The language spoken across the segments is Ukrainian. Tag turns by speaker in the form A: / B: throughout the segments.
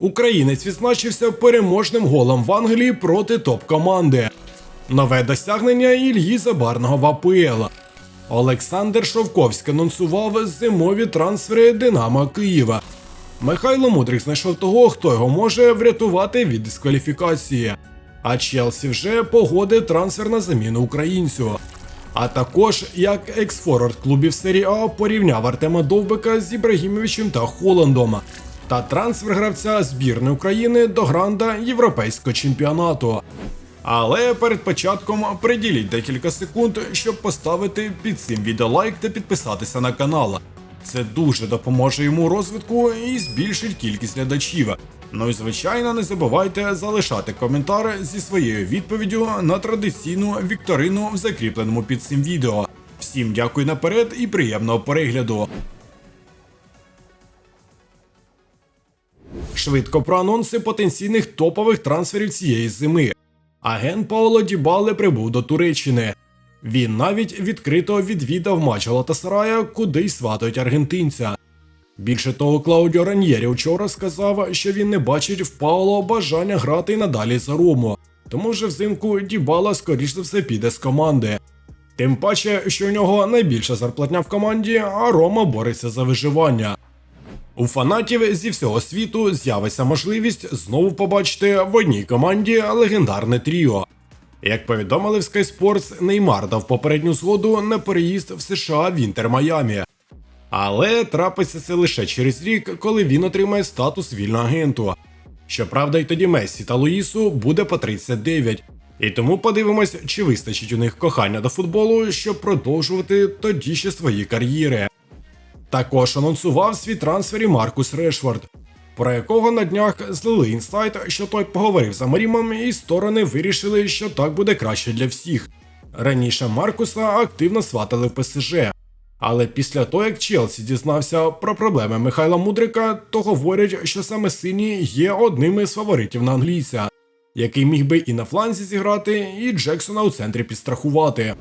A: Українець відзначився переможним голом в Англії проти топ-команди. Нове досягнення Ільї Забарного в АПЛ. Олександр Шовковський анонсував зимові трансфери Динамо Києва. Михайло Мудрик знайшов того, хто його може врятувати від дискваліфікації. А Челсі вже погодив трансфер на заміну українцю. А також як екс-форвард клубів серії А порівняв Артема Довбика з Ібрагімовичем та Холландом. Та трансфер гравця збірної України до гранда європейського чемпіонату. Але перед початком приділіть декілька секунд, щоб поставити під цим відео лайк та підписатися на канал. Це дуже допоможе йому розвитку і збільшить кількість глядачів. Ну і звичайно, не забувайте залишати коментар зі своєю відповіддю на традиційну вікторину в закріпленому під цим відео. Всім дякую наперед і приємного перегляду. Швидко про анонси потенційних топових трансферів цієї зими. Агент Пауло Дібале прибув до Туреччини. Він навіть відкрито відвідав матч Галатасарая, куди й сватають аргентинця. Більше того, Клаудіо Раньєрі вчора сказав, що він не бачить в Пауло бажання грати надалі за Рому, тому вже взимку Дібала скоріш за все піде з команди. Тим паче, що у нього найбільша зарплатня в команді, а Рома бореться за виживання. У фанатів зі всього світу з'явиться можливість знову побачити в одній команді легендарне тріо. Як повідомили в Sky Sports, Неймар дав попередню згоду на переїзд в США в Інтер Майамі. Але трапиться це лише через рік, коли він отримає статус вільного агенту. Щоправда, й тоді Месі та Луїсу буде по 39. І тому подивимось, чи вистачить у них кохання до футболу, щоб продовжувати тоді ще свої кар'єри. Також анонсував свій трансфер і Маркус Решфорд, про якого на днях злили інсайт, що той поговорив з Амарімом, і сторони вирішили, що так буде краще для всіх. Раніше Маркуса активно сватали в ПСЖ. Але після того, як Челсі дізнався про проблеми Михайла Мудрика, то говорять, що саме синій є одним із фаворитів на англійця, який міг би і на фланзі зіграти, і Джексона у центрі підстрахувати.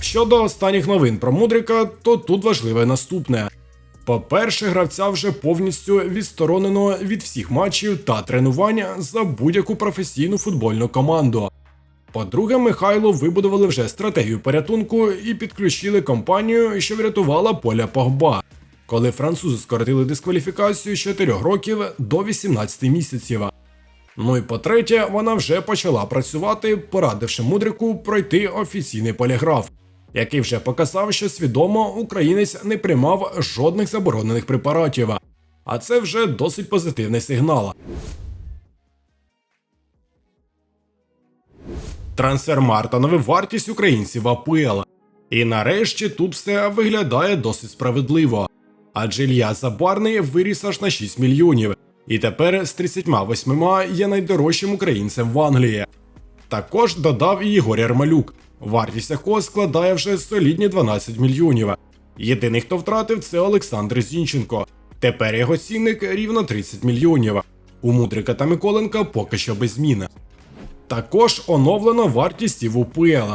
A: Щодо останніх новин про Мудрика, то тут важливе наступне. По-перше, гравця вже повністю відсторонено від всіх матчів та тренувань за будь-яку професійну футбольну команду. По-друге, Михайло вибудували вже стратегію порятунку і підключили компанію, що врятувала поля Погба, коли французи скоротили дискваліфікацію з 4 років до 18 місяців. Ну і по-третє, вона вже почала працювати, порадивши мудрику пройти офіційний поліграф, який вже показав, що свідомо українець не приймав жодних заборонених препаратів. А це вже досить позитивний сигнал. Трансфер Мартанови вартість українців АПЛ. І нарешті тут все виглядає досить справедливо. Адже Ілья Забарний виріс аж на 6 мільйонів, і тепер з 38 є найдорожчим українцем в Англії. Також додав і Ігор Ярмалюк, вартість якого складає вже солідні 12 мільйонів. Єдиний, хто втратив, це Олександр Зінченко. Тепер його цінник рівно 30 мільйонів. У Мудрика та Миколенка поки що без зміни. Також оновлено вартість в УПЛ.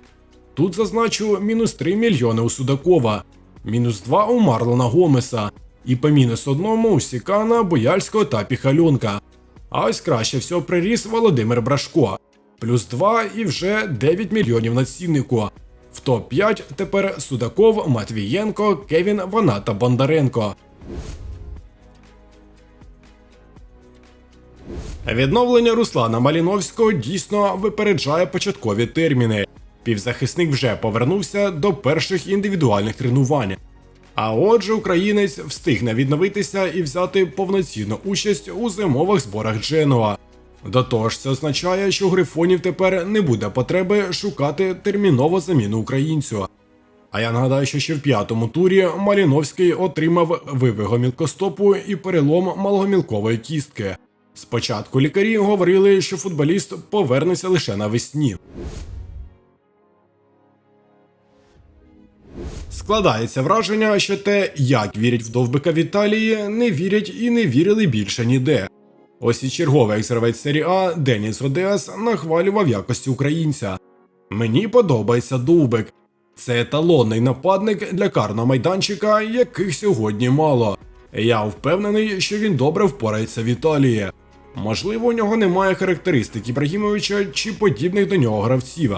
A: Тут зазначу мінус 3 мільйони у Судакова, мінус 2 у Марлона Гомеса, і по мінус одному у Сікана, Бояльського та Піхальонка. А ось краще всього приріс Володимир Брашко, плюс 2 і вже 9 мільйонів на ціннику. В топ-5 тепер Судаков, Матвієнко, Кевін Вана та Бондаренко. Відновлення Руслана Маліновського дійсно випереджає початкові терміни. Півзахисник вже повернувся до перших індивідуальних тренувань. А отже, українець встигне відновитися і взяти повноцінну участь у зимових зборах Дженуа. До того ж, це означає, що у грифонів тепер не буде потреби шукати термінову заміну українцю. А я нагадаю, що ще в п'ятому турі Маліновський отримав вивигу мілкостопу і перелом малогомілкової кістки. Спочатку лікарі говорили, що футболіст повернеться лише навесні. Складається враження, що те, як вірять в довбика в Італії, не вірять і не вірили більше ніде. Ось і черговий екс-гравець серії А Деніс Одеас нахвалював якості українця. Мені подобається довбик. Це еталонний нападник для карного майданчика, яких сьогодні мало. Я впевнений, що він добре впорається в Італії. Можливо, у нього немає характеристик Ібрагімовича чи подібних до нього гравців,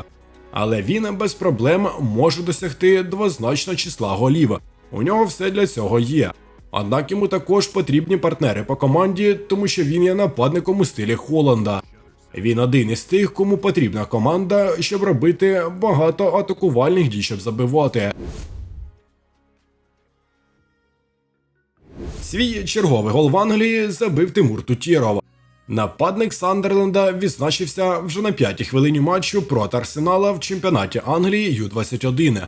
A: але він без проблем може досягти двозначного числа голів. У нього все для цього є. Однак йому також потрібні партнери по команді, тому що він є нападником у стилі Холланда. Він один із тих, кому потрібна команда, щоб робити багато атакувальних дій, щоб забивати. Свій черговий гол в Англії забив Тимур Тутєров. Нападник Сандерленда відзначився вже на п'ятій хвилині матчу проти Арсенала в чемпіонаті Англії Ю-21.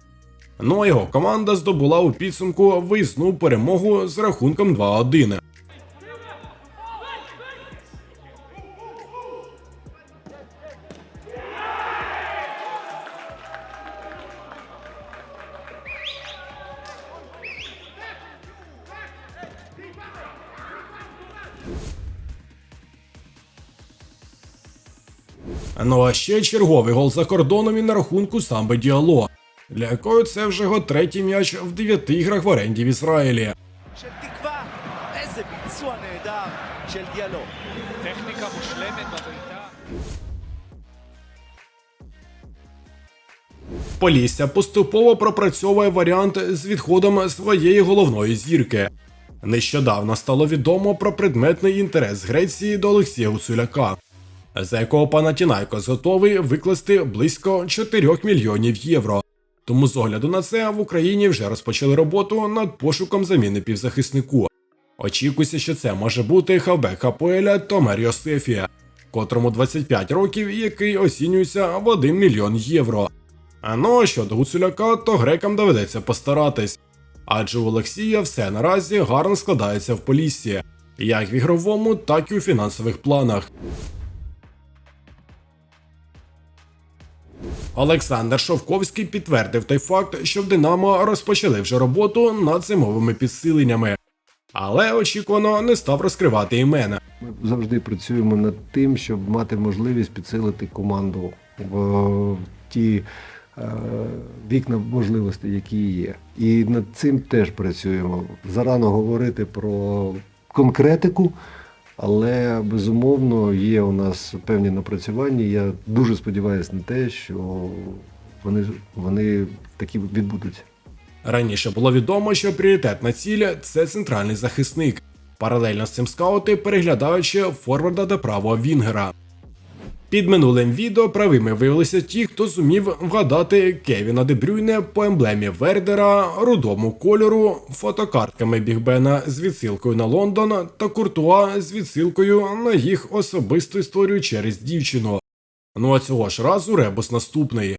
A: Ну а його команда здобула у підсумку виїзну перемогу з рахунком 2-1. Ну а ще черговий гол за кордоном і на рахунку самби Діало, для якої це вже його третій м'яч в дев'яти іграх в оренді в Ізраїлі. Полісся поступово пропрацьовує варіант з відходом своєї головної зірки. Нещодавно стало відомо про предметний інтерес Греції до Олексія Гуцуляка, за якого Панатінайкос готовий викласти близько 4 мільйонів євро. Тому з огляду на це в Україні вже розпочали роботу над пошуком заміни півзахиснику. Очікується, що це може бути хавбек Хапоеля Томер Йосифія, котрому 25 років і який оцінюється в 1 мільйон євро. А ну щодо Гуцуляка, то грекам доведеться постаратись. Адже у Олексія все наразі гарно складається в поліссі, як в ігровому, так і у фінансових планах. Олександр Шовковський підтвердив той факт, що в Динамо розпочали вже роботу над зимовими підсиленнями, але очікувано не став розкривати імена.
B: Ми завжди працюємо над тим, щоб мати можливість підсилити команду в ті е, вікна можливостей, які є. І над цим теж працюємо. Зарано говорити про конкретику, але безумовно є у нас певні напрацювання. Я дуже сподіваюся на те, що вони, вони такі відбудуться.
A: Раніше було відомо, що пріоритетна ціль це центральний захисник. Паралельно з цим скаути переглядаючи форварда до правого Вінгера. Під минулим відео правими виявилися ті, хто зумів вгадати Кевіна Дебрюйне по емблемі Вердера, рудому кольору, фотокартками Бігбена з відсилкою на Лондон та Куртуа з відсилкою на їх особисту історію через дівчину. Ну а цього ж разу ребус наступний.